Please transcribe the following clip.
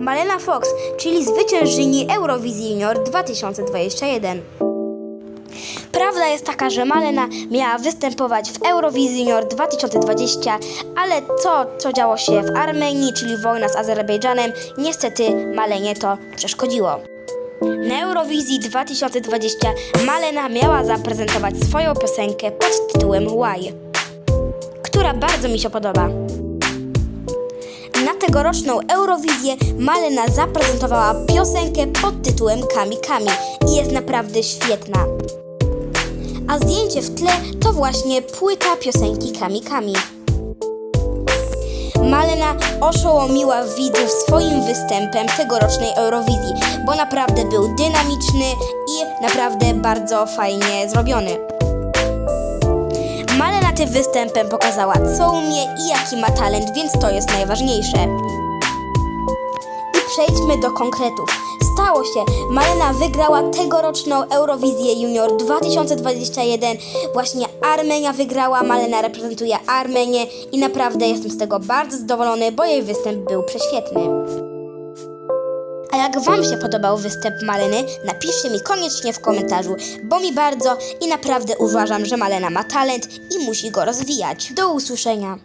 Malena Fox, czyli zwyciężczyni Eurowizji Junior 2021. Prawda jest taka, że Malena miała występować w Eurowizji Junior 2020, ale to, co działo się w Armenii, czyli wojna z Azerbejdżanem, niestety Malenie to przeszkodziło. Na Eurowizji 2020 Malena miała zaprezentować swoją piosenkę pod tytułem Why, która bardzo mi się podoba. Na tegoroczną Eurowizję Malena zaprezentowała piosenkę pod tytułem Kami Kami i jest naprawdę świetna. A zdjęcie w tle to właśnie płyta piosenki Kami Kami. Malena oszołomiła widzów swoim występem tegorocznej Eurowizji, bo naprawdę był dynamiczny i naprawdę bardzo fajnie zrobiony. Tym występem pokazała, co umie i jaki ma talent, więc to jest najważniejsze. I przejdźmy do konkretów. Stało się, Malena wygrała tegoroczną Eurowizję Junior 2021. Właśnie Armenia wygrała, Malena reprezentuje Armenię i naprawdę jestem z tego bardzo zadowolony, bo jej występ był prześwietny. A jak Wam się podobał występ Maleny, napiszcie mi koniecznie w komentarzu, bo mi bardzo i naprawdę uważam, że Malena ma talent i musi go rozwijać. Do usłyszenia!